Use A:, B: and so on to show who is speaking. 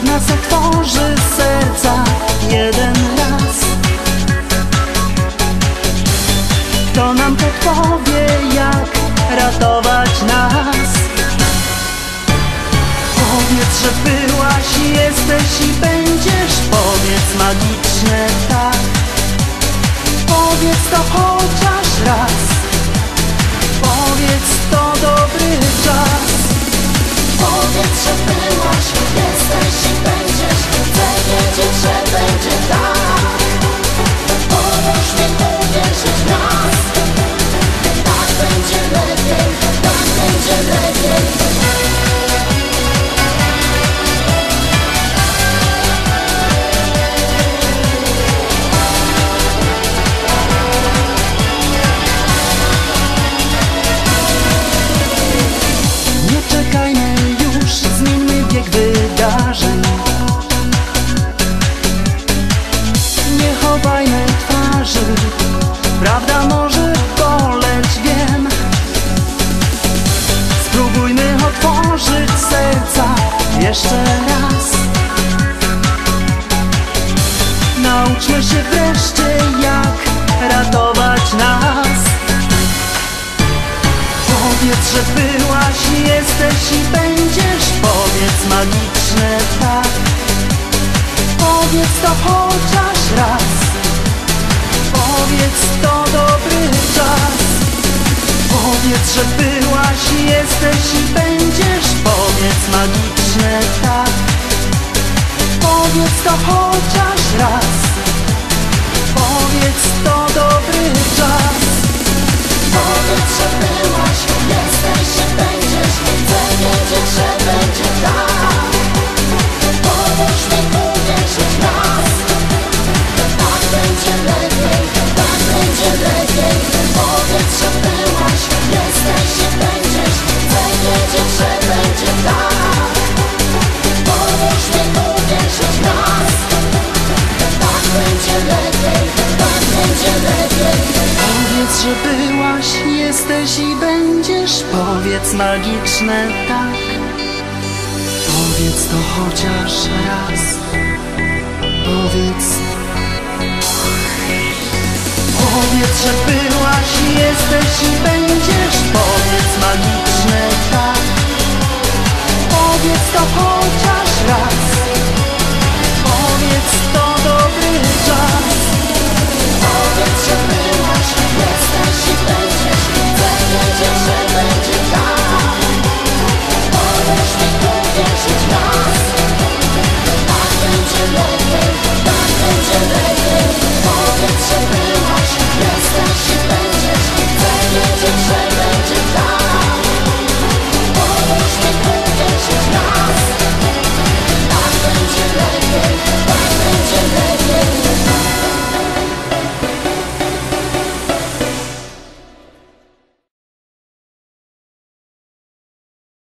A: w nas otworzy serca. Jeden raz. Kto nam podpowie jak ratować nas? Powiedz, że byłaś, jesteś i będziesz. Powiedz magiczne tak jeszcze raz. Nauczmy się wreszcie jak ratować nas. Powiedz, że byłaś, jesteś i będziesz. Powiedz magiczne tak. Powiedz to chociaż raz. Powiedz to dobry czas. Powiedz, że byłaś, jesteś i będziesz
B: że byłaś, jesteś i będziesz. Powiedz
A: magiczne tak. Powiedz to chociaż raz. Powiedz. Powiedz, że byłaś, jesteś i będziesz. Powiedz magiczne tak. Powiedz to chociaż